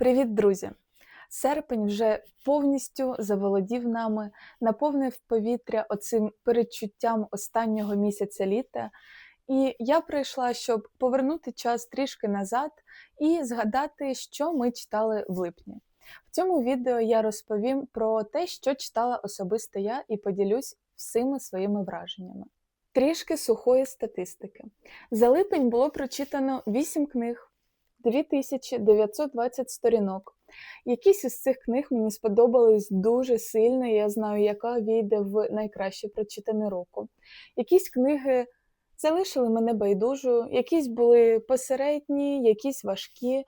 Привіт, друзі! Серпень вже повністю заволодів нами, наповнив повітря оцим передчуттям останнього місяця літа. І я прийшла, щоб повернути час трішки назад і згадати, що ми читали в липні. В цьому відео я розповім про те, що читала особисто я, і поділюсь всіми своїми враженнями. Трішки сухої статистики. За липень було прочитано 8 книг. 2920 сторінок. Якісь із цих книг мені сподобались дуже сильно, я знаю, яка війде в найкраще прочитане року. Якісь книги залишили мене байдужою, якісь були посередні, якісь важкі,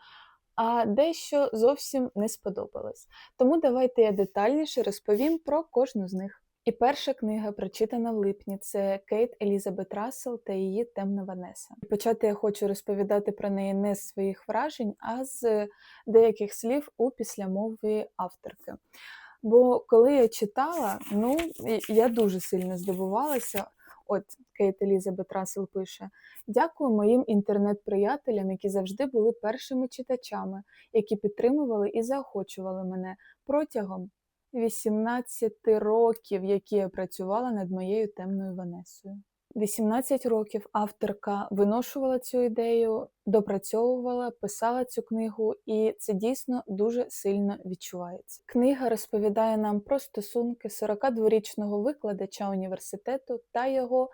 а дещо зовсім не сподобалось. Тому давайте я детальніше розповім про кожну з них. І перша книга, прочитана в липні, це Кейт Елізабет Рассел та її Темна Ванеса. І почати я хочу розповідати про неї не з своїх вражень, а з деяких слів у післямові авторки. Бо коли я читала, ну я дуже сильно здивувалася. От Кейт Елізабет Рассел пише: Дякую моїм інтернет-приятелям, які завжди були першими читачами, які підтримували і заохочували мене протягом 18 років, які я працювала над моєю темною Ванесою. 18 років авторка виношувала цю ідею, допрацьовувала, писала цю книгу, і це дійсно дуже сильно відчувається. Книга розповідає нам про стосунки 42-річного викладача університету та його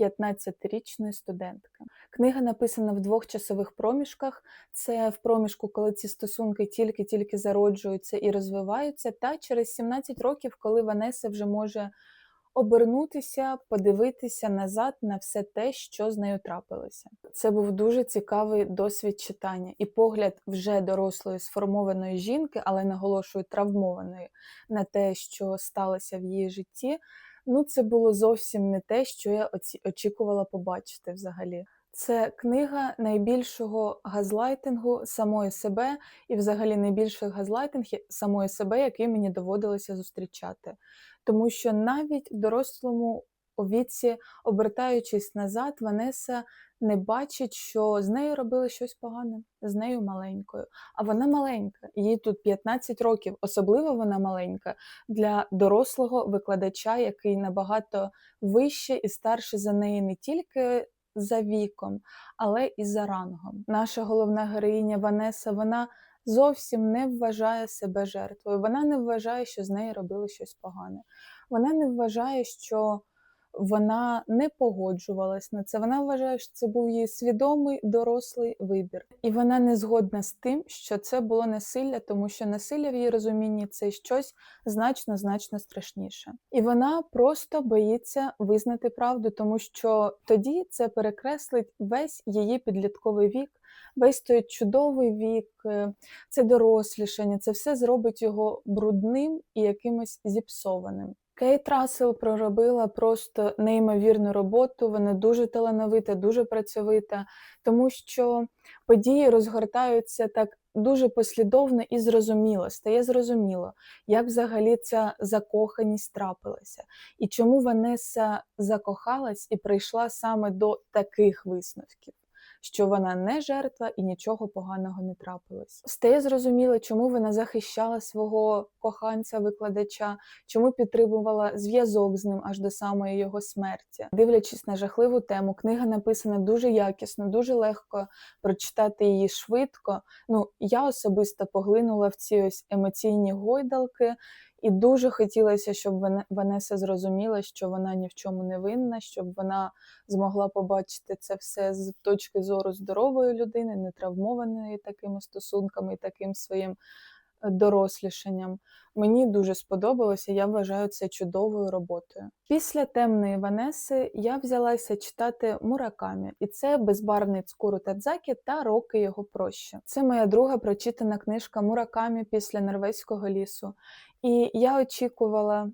15-річної студентки. Книга написана в двох часових проміжках: це в проміжку, коли ці стосунки тільки-тільки зароджуються і розвиваються, та через 17 років, коли Ванеса вже може обернутися, подивитися назад на все те, що з нею трапилося. Це був дуже цікавий досвід читання і погляд вже дорослої сформованої жінки, але наголошую травмованої на те, що сталося в її житті. Ну, це було зовсім не те, що я очікувала побачити взагалі. Це книга найбільшого газлайтингу самої себе, і, взагалі, найбільший газлайтинг самої себе, який мені доводилося зустрічати. Тому що навіть дорослому віці, обертаючись назад, Ванеса не бачить, що з нею робили щось погане, з нею маленькою. А вона маленька, їй тут 15 років, особливо вона маленька для дорослого викладача, який набагато вище і старше за неї не тільки. За віком, але і за рангом. Наша головна героїня Ванеса, вона зовсім не вважає себе жертвою. Вона не вважає, що з нею робили щось погане. Вона не вважає, що вона не погоджувалась на це. Вона вважає, що це був її свідомий дорослий вибір, і вона не згодна з тим, що це було насилля, тому що насилля в її розумінні це щось значно значно страшніше. І вона просто боїться визнати правду, тому що тоді це перекреслить весь її підлітковий вік. Весь той чудовий вік, е, це дорослішання, це все зробить його брудним і якимось зіпсованим. Кейт Рассел проробила просто неймовірну роботу. Вона дуже талановита, дуже працьовита, тому що події розгортаються так дуже послідовно і зрозуміло. Стає зрозуміло, як взагалі ця закоханість трапилася, і чому Ванеса закохалась і прийшла саме до таких висновків що вона не жертва і нічого поганого не трапилось. Стає зрозуміло, чому вона захищала свого коханця-викладача, чому підтримувала зв'язок з ним аж до самої його смерті. Дивлячись на жахливу тему, книга написана дуже якісно, дуже легко прочитати її швидко. Ну я особисто поглинула в ці ось емоційні гойдалки. І дуже хотілося, щоб Ванеса зрозуміла, що вона ні в чому не винна, щоб вона змогла побачити це все з точки зору здорової людини, не травмованої такими стосунками і таким своїм дорослішанням. Мені дуже сподобалося, я вважаю це чудовою роботою. Після темної Ванеси я взялася читати Муракамі, і це безбарний Цкуру Тадзакі та роки його проще. Це моя друга прочитана книжка Муракамі після Норвезького лісу. І я очікувала,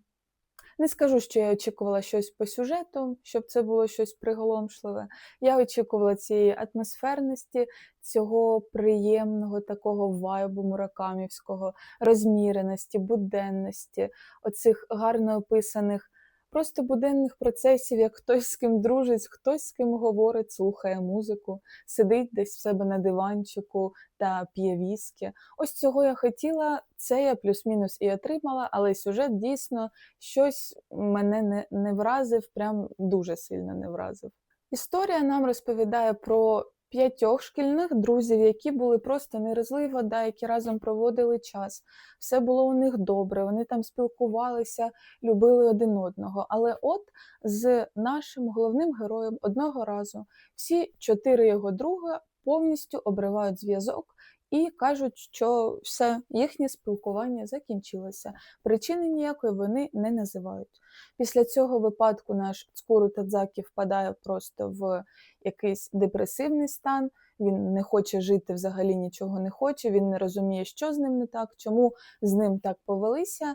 не скажу, що я очікувала щось по сюжету, щоб це було щось приголомшливе. Я очікувала цієї атмосферності, цього приємного такого вайбу муракамівського, розміреності, буденності, оцих гарно описаних просто буденних процесів, як хтось з ким дружить, хтось з ким говорить, слухає музику, сидить десь в себе на диванчику та п'є віскі. Ось цього я хотіла, це я плюс-мінус і отримала, але сюжет дійсно щось мене не, не вразив, прям дуже сильно не вразив. Історія нам розповідає про п'ятьох шкільних друзів, які були просто не розлий вода, які разом проводили час. Все було у них добре, вони там спілкувалися, любили один одного. Але от з нашим головним героєм одного разу всі чотири його друга повністю обривають зв'язок. І кажуть, що все їхнє спілкування закінчилося. Причини ніякої вони не називають. Після цього випадку наш Цкуру Тадзакі впадає просто в якийсь депресивний стан. Він не хоче жити, взагалі нічого не хоче. Він не розуміє, що з ним не так, чому з ним так повелися,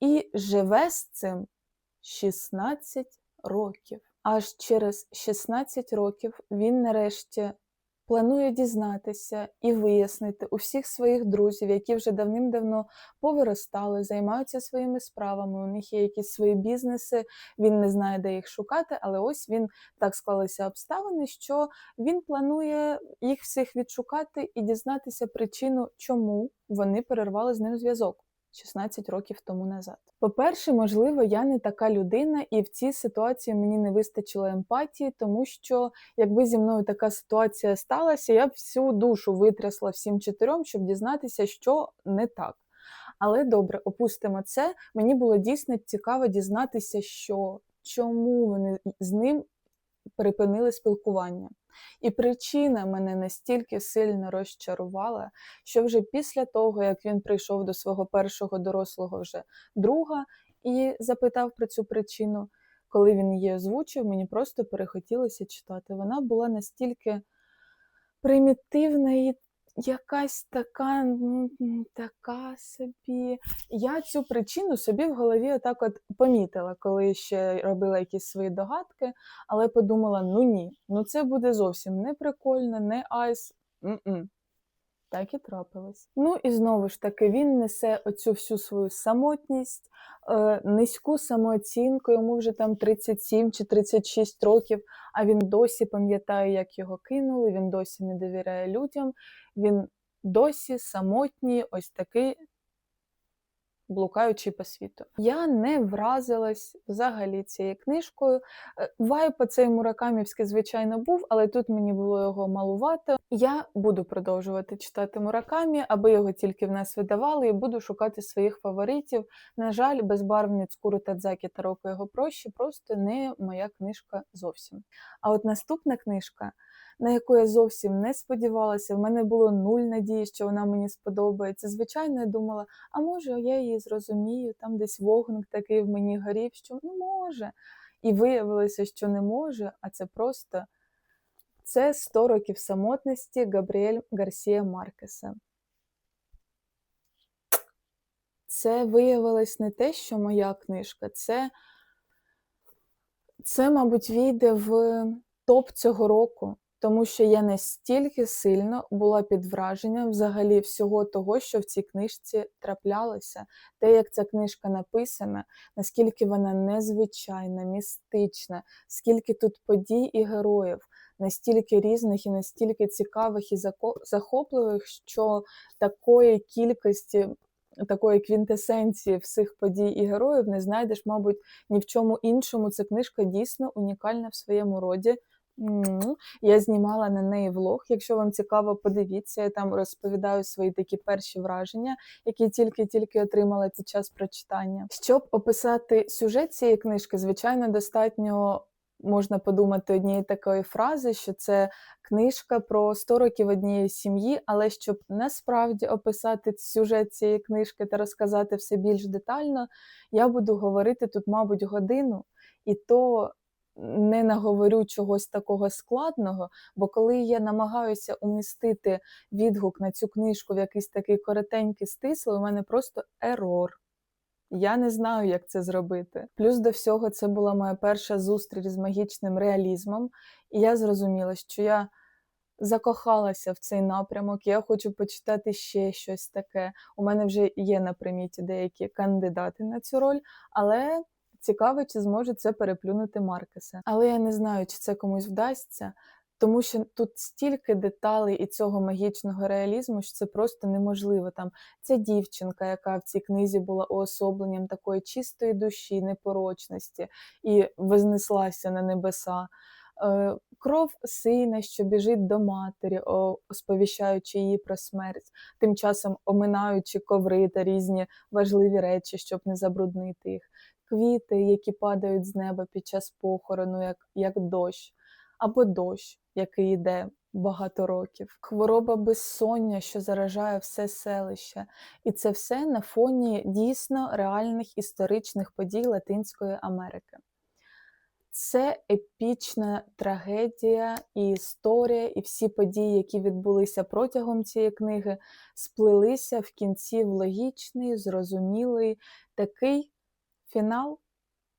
і живе з цим 16 років. Аж через 16 років він нарешті планує дізнатися і вияснити у всіх своїх друзів, які вже давним-давно повиростали, займаються своїми справами. У них є якісь свої бізнеси, він не знає, де їх шукати, але ось він так склалися обставини, що він планує їх всіх відшукати і дізнатися причину, чому вони перервали з ним зв'язок. 16 років тому назад. По-перше, можливо, я не така людина, і в цій ситуації мені не вистачило емпатії, тому що якби зі мною така ситуація сталася, я б всю душу витрясла всім чотирьом, щоб дізнатися, що не так. Але добре, опустимо це. Мені було дійсно цікаво дізнатися, що чому вони з ним припинили спілкування. І причина мене настільки сильно розчарувала, що вже після того, як він прийшов до свого першого дорослого вже друга і запитав про цю причину, коли він її озвучив, мені просто перехотілося читати. Вона була настільки примітивна і якась така, ну, така собі. Я цю причину собі в голові отак от помітила, коли ще робила якісь свої догадки, але подумала: ну ні, ну це буде зовсім не прикольно, не айс. М-м. Так і трапилось. Ну і знову ж таки, він несе оцю всю свою самотність, е, низьку самооцінку, йому вже там 37 чи 36 років, а він досі пам'ятає, як його кинули, він досі не довіряє людям, він досі самотній, ось такий блукаючи по світу. Я не вразилась взагалі цією книжкою. Е, вайп цей муракамівський, звичайно, був, але тут мені було його малувато. Я буду продовжувати читати муракамі, аби його тільки в нас видавали, і буду шукати своїх фаворитів. На жаль, безбарвний Цкуру Тадзакі та Роко його прощі просто не моя книжка зовсім. А от наступна книжка на яку я зовсім не сподівалася. В мене було нуль надії, що вона мені сподобається. Звичайно, я думала, а може, я її зрозумію, там десь вогник такий в мені горів, що ну може. І виявилося, що не може, а це просто це 100 років самотності Габріель Гарсія Маркеса. Це виявилось не те, що моя книжка, це, це мабуть, війде в топ цього року тому що я настільки сильно була під враженням взагалі всього того, що в цій книжці траплялося, те, як ця книжка написана, наскільки вона незвичайна, містична, скільки тут подій і героїв, настільки різних і настільки цікавих і захопливих, що такої кількості. Такої квінтесенції всіх подій і героїв не знайдеш, мабуть, ні в чому іншому. Ця книжка дійсно унікальна в своєму роді. Я знімала на неї влог. Якщо вам цікаво, подивіться, я там розповідаю свої такі перші враження, які тільки-тільки отримала під час прочитання. Щоб описати сюжет цієї книжки, звичайно, достатньо можна подумати однієї такої фрази, що це книжка про 100 років однієї сім'ї, але щоб насправді описати сюжет цієї книжки та розказати все більш детально, я буду говорити тут, мабуть, годину. І то не наговорю чогось такого складного, бо коли я намагаюся умістити відгук на цю книжку в якийсь такий коротенький стислий, у мене просто ерор. Я не знаю, як це зробити. Плюс до всього, це була моя перша зустріч з магічним реалізмом, і я зрозуміла, що я закохалася в цей напрямок, я хочу почитати ще щось таке. У мене вже є на приміті деякі кандидати на цю роль, але Цікаво, чи зможе це переплюнути Маркеса. Але я не знаю, чи це комусь вдасться, тому що тут стільки деталей і цього магічного реалізму, що це просто неможливо. Там ця дівчинка, яка в цій книзі була уособленням такої чистої душі, непорочності і вознеслася на небеса. Е, Кров сина, що біжить до матері, сповіщаючи її про смерть, тим часом оминаючи коври та різні важливі речі, щоб не забруднити їх, квіти, які падають з неба під час похорону, як, як дощ, або дощ, який йде багато років, хвороба безсоння, що заражає все селище, і це все на фоні дійсно реальних історичних подій Латинської Америки. Це епічна трагедія і історія, і всі події, які відбулися протягом цієї книги, сплелися в кінці в логічний, зрозумілий такий фінал,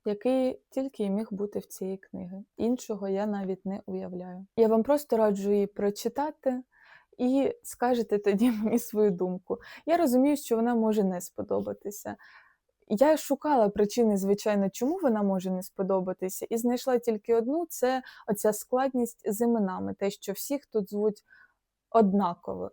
який тільки і міг бути в цієї книги. Іншого я навіть не уявляю. Я вам просто раджу її прочитати. І скажете тоді мені свою думку. Я розумію, що вона може не сподобатися. Я шукала причини, звичайно, чому вона може не сподобатися, і знайшла тільки одну: це оця складність з іменами, те, що всіх тут звуть однаково.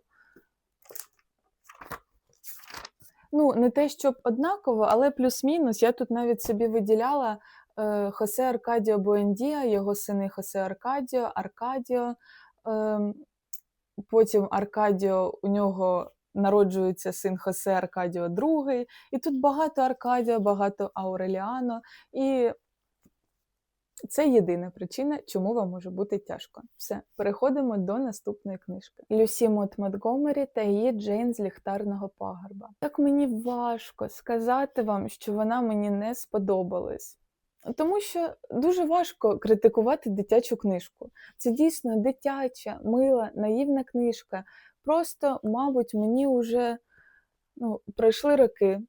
Ну, не те, щоб однаково, але плюс-мінус. Я тут навіть собі виділяла е, Хосе Аркадіо Буендія, його сини Хосе Аркадіо, Аркадіо. Е, потім Аркадіо у нього народжується син Хосе Аркадіо II, і тут багато Аркадіо, багато Ауреліано. І це єдина причина, чому вам може бути тяжко. Все, переходимо до наступної книжки. Люсі Мот Монтгомері та її Джейн з ліхтарного пагорба. Так мені важко сказати вам, що вона мені не сподобалась. Тому що дуже важко критикувати дитячу книжку. Це дійсно дитяча, мила, наївна книжка. Просто, мабуть, мені вже ну, пройшли роки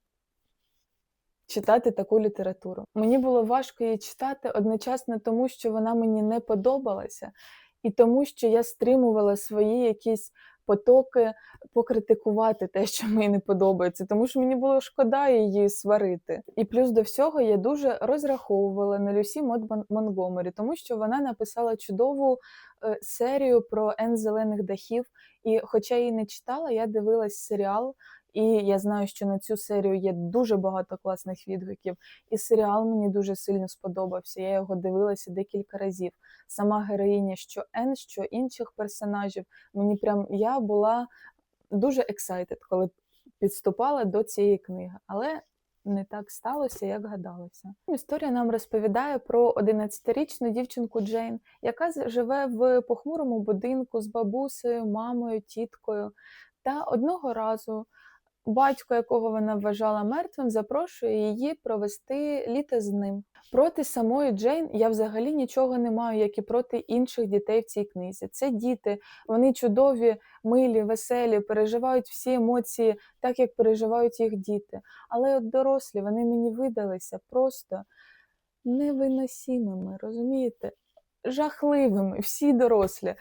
читати таку літературу. Мені було важко її читати одночасно тому, що вона мені не подобалася, і тому, що я стримувала свої якісь потоки покритикувати те, що мені не подобається, тому що мені було шкода її сварити. І плюс до всього я дуже розраховувала на Люсі Мот Монгомері, тому що вона написала чудову е, серію про Н зелених дахів. І хоча її не читала, я дивилась серіал. І я знаю, що на цю серію є дуже багато класних відгуків. І серіал мені дуже сильно сподобався. Я його дивилася декілька разів. Сама героїня, що Ен, що інших персонажів. Мені прям я була дуже excited, коли підступала до цієї книги. Але не так сталося, як гадалося. Історія нам розповідає про 11-річну дівчинку Джейн, яка живе в похмурому будинку з бабусею, мамою, тіткою. Та одного разу батько, якого вона вважала мертвим, запрошує її провести літо з ним. Проти самої Джейн я взагалі нічого не маю, як і проти інших дітей в цій книзі. Це діти, вони чудові, милі, веселі, переживають всі емоції, так як переживають їх діти. Але от дорослі вони мені видалися просто невиносимими, розумієте? Жахливими, всі дорослі.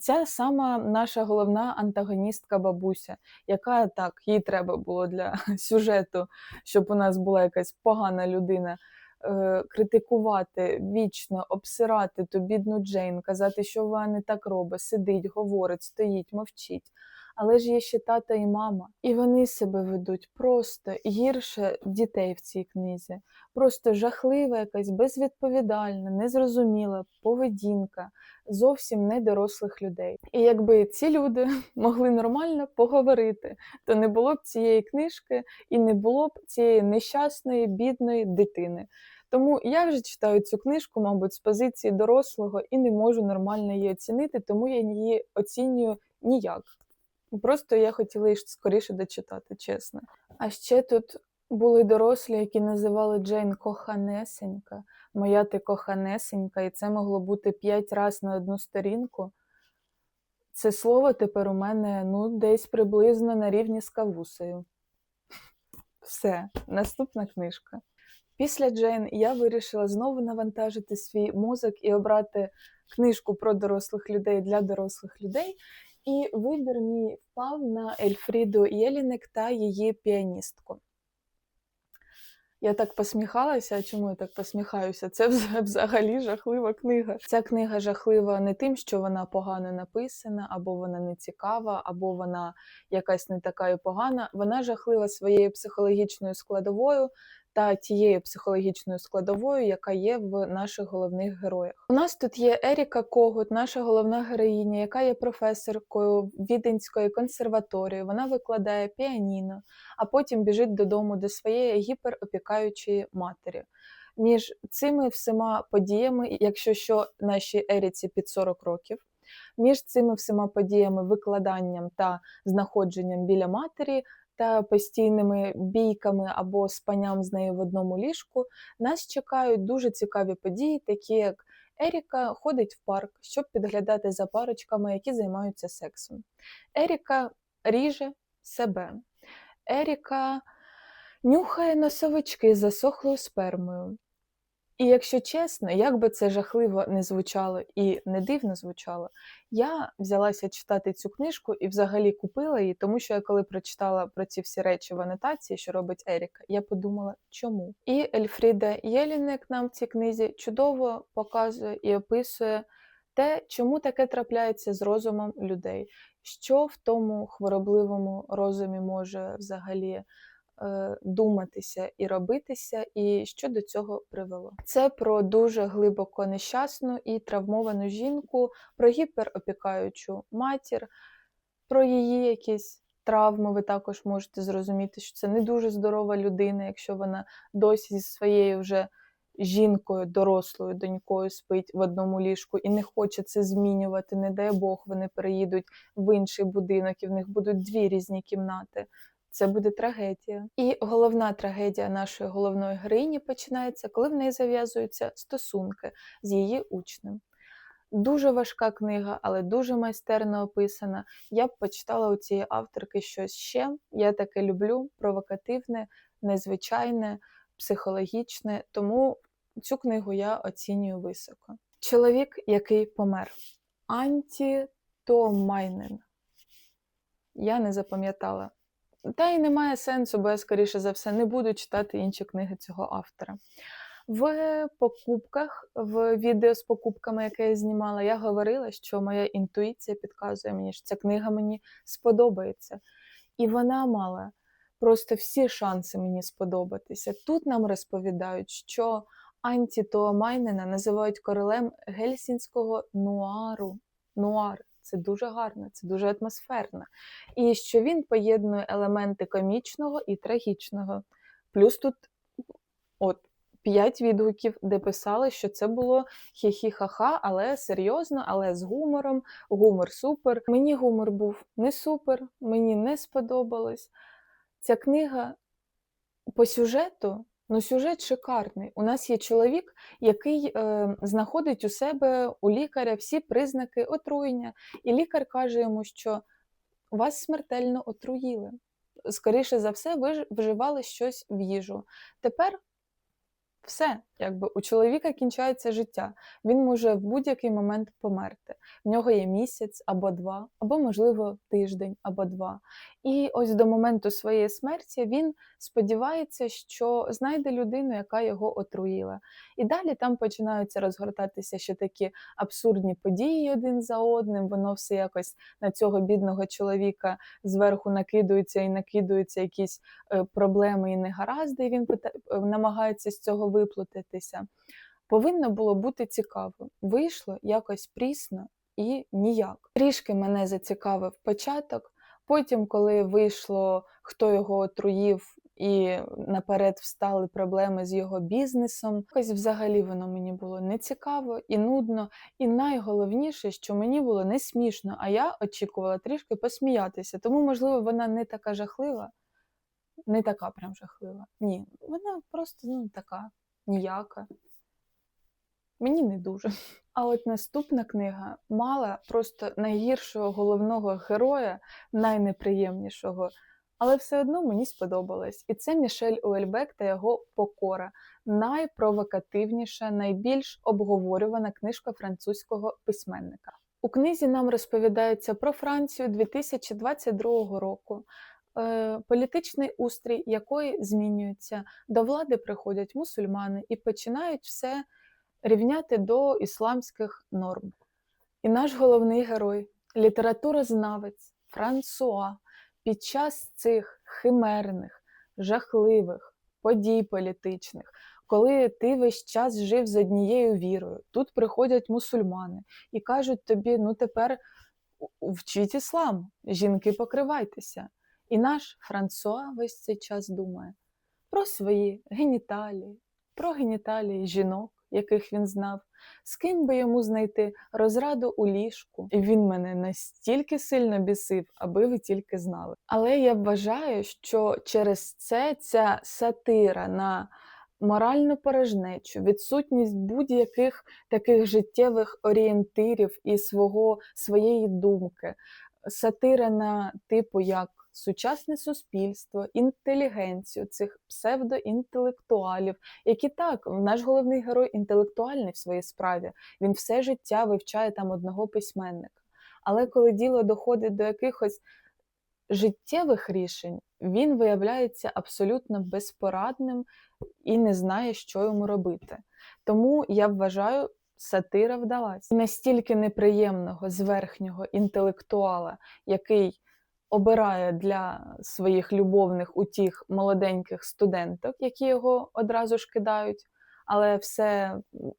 Ця сама наша головна антагоністка бабуся, яка так, їй треба було для сюжету, щоб у нас була якась погана людина. Е, критикувати, вічно обсирати ту бідну Джейн, казати, що вона не так робить, сидить, говорить, стоїть, мовчить. Але ж є ще тата і мама, і вони себе ведуть просто гірше дітей в цій книзі. Просто жахлива, якась безвідповідальна, незрозуміла поведінка зовсім не дорослих людей. І якби ці люди могли нормально поговорити, то не було б цієї книжки і не було б цієї нещасної, бідної дитини. Тому я вже читаю цю книжку, мабуть, з позиції дорослого і не можу нормально її оцінити, тому я її оцінюю ніяк. Просто я хотіла її скоріше дочитати, чесно. А ще тут були дорослі, які називали Джейн коханесенька, моя ти коханесенька, і це могло бути п'ять разів на одну сторінку. Це слово тепер у мене ну, десь приблизно на рівні з кавусею. Все, наступна книжка. Після Джейн я вирішила знову навантажити свій мозок і обрати книжку про дорослих людей для дорослих людей. І вибір мій впав на Ельфріду Єлінек та її піаністку. Я так посміхалася. Чому я так посміхаюся? Це вз- взагалі жахлива книга. Ця книга жахлива не тим, що вона погано написана, або вона не цікава, або вона якась не така і погана. Вона жахлива своєю психологічною складовою та тією психологічною складовою, яка є в наших головних героях. У нас тут є Еріка Когут, наша головна героїня, яка є професоркою Віденської консерваторії. Вона викладає піаніно, а потім біжить додому до своєї гіперопікаючої матері. Між цими всіма подіями, якщо що нашій Еріці під 40 років, між цими всіма подіями, викладанням та знаходженням біля матері та постійними бійками або спанням з нею в одному ліжку, нас чекають дуже цікаві події, такі як Еріка ходить в парк, щоб підглядати за парочками, які займаються сексом. Еріка ріже себе. Еріка нюхає носовички з засохлою спермою. І якщо чесно, як би це жахливо не звучало і не дивно звучало, я взялася читати цю книжку і взагалі купила її, тому що я коли прочитала про ці всі речі в анотації, що робить Еріка, я подумала, чому. І Ельфріда Єлінек нам в цій книзі чудово показує і описує те, чому таке трапляється з розумом людей, що в тому хворобливому розумі може взагалі думатися і робитися, і що до цього привело. Це про дуже глибоко нещасну і травмовану жінку, про гіперопікаючу матір, про її якісь травми. Ви також можете зрозуміти, що це не дуже здорова людина, якщо вона досі зі своєю вже. Жінкою, дорослою донькою спить в одному ліжку і не хоче це змінювати, не дай Бог, вони переїдуть в інший будинок, і в них будуть дві різні кімнати це буде трагедія. І головна трагедія нашої головної героїні починається, коли в неї зав'язуються стосунки з її учнем. Дуже важка книга, але дуже майстерно описана. Я б почитала у цієї авторки щось ще. Я таке люблю провокативне, незвичайне, психологічне, тому цю книгу я оцінюю високо. Чоловік, який помер. Анті Томайнен. Я не запам'ятала. Та й немає сенсу, бо я, скоріше за все, не буду читати інші книги цього автора. В покупках, в відео з покупками, яке я знімала, я говорила, що моя інтуїція підказує мені, що ця книга мені сподобається. І вона мала просто всі шанси мені сподобатися. Тут нам розповідають, що Анті Туамайнена називають королем гельсінського нуару. Нуар це дуже гарно, це дуже атмосферно. І що він поєднує елементи комічного і трагічного. Плюс тут от п'ять відгуків, де писали, що це було хі-хі-ха-ха, але серйозно, але з гумором. Гумор супер. Мені гумор був не супер, мені не сподобалось. Ця книга по сюжету. Ну, сюжет шикарний. У нас є чоловік, який е, знаходить у себе у лікаря всі признаки отруєння, і лікар каже йому, що вас смертельно отруїли. Скоріше за все, ви вживали щось в їжу. Тепер все, якби у чоловіка кінчається життя. Він може в будь-який момент померти. В нього є місяць або два, або, можливо, тиждень або два. І ось до моменту своєї смерті він сподівається, що знайде людину, яка його отруїла. І далі там починаються розгортатися ще такі абсурдні події один за одним. Воно все якось на цього бідного чоловіка зверху накидується і накидуються якісь е, проблеми і негаразди, і він е, намагається з цього виплутатися. Повинно було бути цікаво. Вийшло якось прісно і ніяк. Трішки мене зацікавив початок. Потім, коли вийшло, хто його отруїв, і наперед встали проблеми з його бізнесом, якось взагалі воно мені було не цікаво і нудно. І найголовніше, що мені було не смішно, а я очікувала трішки посміятися. Тому, можливо, вона не така жахлива, не така прям жахлива. Ні, вона просто ну, така ніяка. Мені не дуже. А от наступна книга мала просто найгіршого головного героя, найнеприємнішого, але все одно мені сподобалось. І це Мішель Уельбек та його покора, найпровокативніша, найбільш обговорювана книжка французького письменника. У книзі нам розповідається про Францію 2022 року. Е, політичний устрій якої змінюється. До влади приходять мусульмани і починають все рівняти до ісламських норм. І наш головний герой, літературознавець Франсуа, під час цих химерних, жахливих подій політичних, коли ти весь час жив з однією вірою, тут приходять мусульмани і кажуть тобі: ну тепер вчіть іслам, жінки покривайтеся. І наш Франсуа весь цей час думає про свої геніталії, про геніталії жінок, яких він знав, з ким би йому знайти розраду у ліжку. І він мене настільки сильно бісив, аби ви тільки знали. Але я вважаю, що через це ця сатира на моральну порожнечу, відсутність будь-яких таких життєвих орієнтирів і свого, своєї думки, сатира на типу як сучасне суспільство, інтелігенцію цих псевдоінтелектуалів, які так, наш головний герой інтелектуальний в своїй справі, він все життя вивчає там одного письменника. Але коли діло доходить до якихось життєвих рішень, він виявляється абсолютно безпорадним і не знає, що йому робити. Тому я вважаю, сатира вдалась. Настільки неприємного зверхнього інтелектуала, який обирає для своїх любовних утіх молоденьких студенток, які його одразу ж кидають, але все,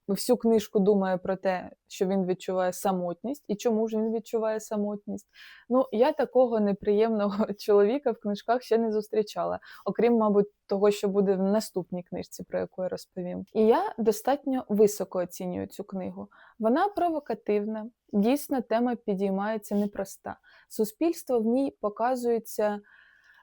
всю книжку думає про те, що він відчуває самотність і чому ж він відчуває самотність. Ну, я такого неприємного чоловіка в книжках ще не зустрічала, окрім, мабуть, того, що буде в наступній книжці, про яку я розповім. І я достатньо високо оцінюю цю книгу. Вона провокативна, дійсно, тема підіймається непроста. Суспільство в ній показується.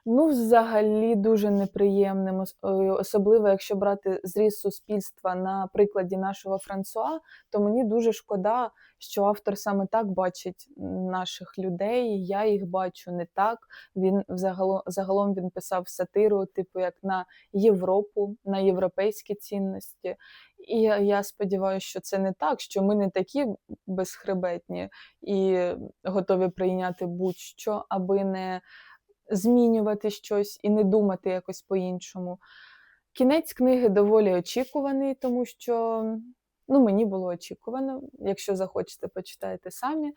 Ну, взагалі дуже неприємним, е, особливо якщо брати зріз суспільства на прикладі нашого Франсуа, то мені дуже шкода, що автор саме так бачить наших людей. Я їх бачу не так. Він загалом, загалом він писав сатиру, типу як на Європу, на європейські цінності. І я сподіваюся, що це не так, що ми не такі безхребетні і готові прийняти будь-що, аби не змінювати щось і не думати якось по-іншому. Кінець книги доволі очікуваний, тому що ну, мені було очікувано. Якщо захочете, почитайте самі.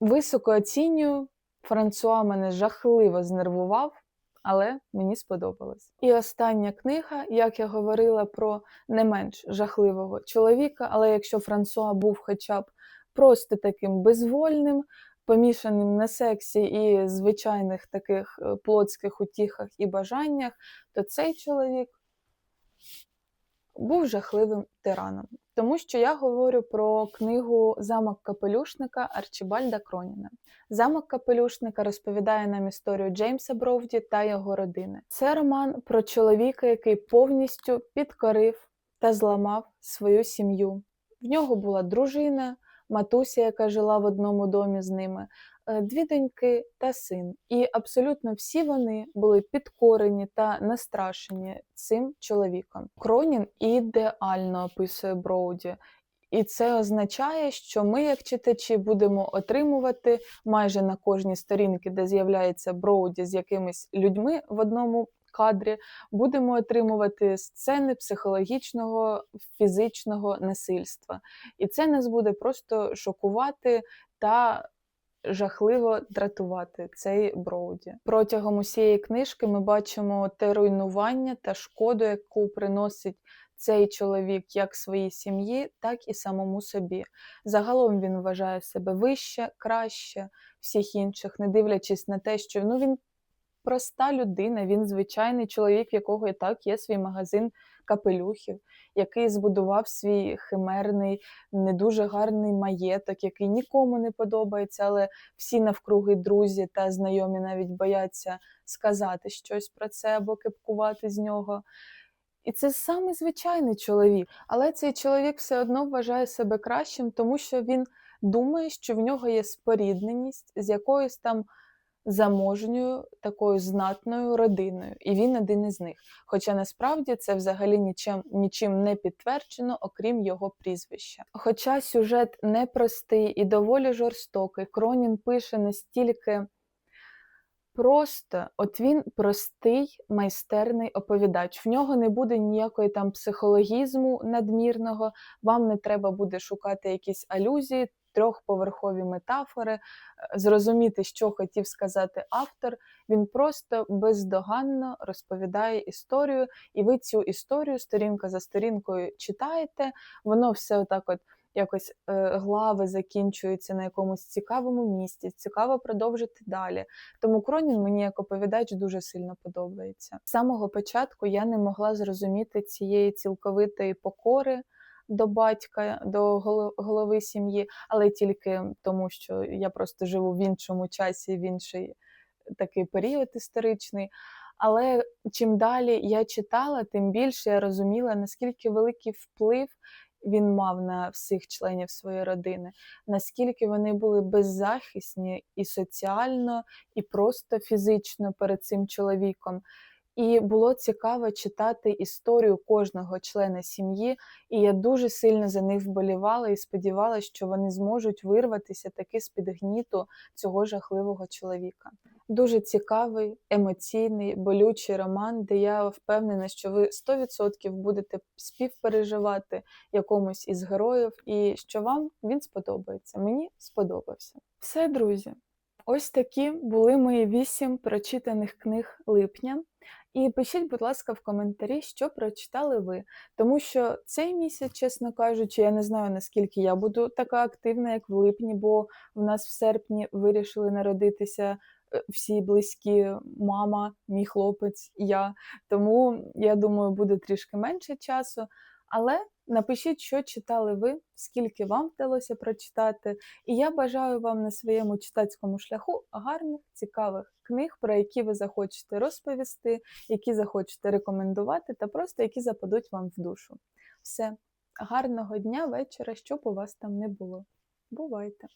Високо оцінюю. Франсуа мене жахливо знервував, але мені сподобалось. І остання книга, як я говорила про не менш жахливого чоловіка, але якщо Франсуа був хоча б просто таким безвольним, помішаним на сексі і звичайних таких е, плотських утіхах і бажаннях, то цей чоловік був жахливим тираном. Тому що я говорю про книгу Замок Капелюшника Арчібальда Кроніна. Замок Капелюшника розповідає нам історію Джеймса Бровді та його родини. Це роман про чоловіка, який повністю підкорив та зламав свою сім'ю. В нього була дружина матуся, яка жила в одному домі з ними, е, дві доньки та син. І абсолютно всі вони були підкорені та настрашені цим чоловіком. Кронін ідеально описує Броуді. І це означає, що ми, як читачі, будемо отримувати майже на кожній сторінці, де з'являється Броуді з якимись людьми в одному кадрі будемо отримувати сцени психологічного, фізичного насильства. І це нас буде просто шокувати та жахливо дратувати цей Броуді. Протягом усієї книжки ми бачимо те руйнування та шкоду, яку приносить. Цей чоловік як своїй сім'ї, так і самому собі. Загалом він вважає себе вище, краще всіх інших, не дивлячись на те, що ну він проста людина, він звичайний чоловік, в якого і так є свій магазин капелюхів, який збудував свій химерний, не дуже гарний маєток, який нікому не подобається, але всі навкруги друзі та знайомі навіть бояться сказати щось про це або кипкувати з нього. І це самий звичайний чоловік. Але цей чоловік все одно вважає себе кращим, тому що він думає, що в нього є спорідненість з якоюсь там заможньою такою знатною родиною, і він один із них. Хоча насправді це взагалі нічим, нічим не підтверджено, окрім його прізвища. Хоча сюжет непростий і доволі жорстокий, Кронін пише настільки просто от він простий майстерний оповідач. В нього не буде ніякої там психологізму надмірного, вам не треба буде шукати якісь алюзії, трьохповерхові метафори, е, зрозуміти, що хотів сказати автор. Він просто бездоганно розповідає історію, і ви цю історію сторінка за сторінкою читаєте, воно все отак от якось е, глави закінчуються на якомусь цікавому місці, цікаво продовжити далі. Тому Кронін мені як оповідач дуже сильно подобається. З самого початку я не могла зрозуміти цієї цілковитої покори. До батька, до голови сім'ї, але тільки тому, що я просто живу в іншому часі, в інший такий період історичний. Але чим далі я читала, тим більше я розуміла, наскільки великий вплив він мав на всіх членів своєї родини, наскільки вони були беззахисні і соціально, і просто фізично перед цим чоловіком. І було цікаво читати історію кожного члена сім'ї, і я дуже сильно за них вболівала і сподівалася, що вони зможуть вирватися таки з-під гніту цього жахливого чоловіка. Дуже цікавий, емоційний, болючий роман, де я впевнена, що ви 100% будете співпереживати якомусь із героїв, і що вам він сподобається. Мені сподобався. Все, друзі. Ось такі були мої вісім прочитаних книг липня. І пишіть, будь ласка, в коментарі, що прочитали ви. Тому що цей місяць, чесно кажучи, я не знаю, наскільки я буду така активна, як в липні, бо в нас в серпні вирішили народитися е, всі близькі мама, мій хлопець, я. Тому я думаю, буде трішки менше часу. Але напишіть, що читали ви, скільки вам вдалося прочитати. І я бажаю вам на своєму читацькому шляху гарних, цікавих книг, про які ви захочете розповісти, які захочете рекомендувати, та просто які западуть вам в душу. Все, гарного дня, вечора, щоб у вас там не було. Бувайте!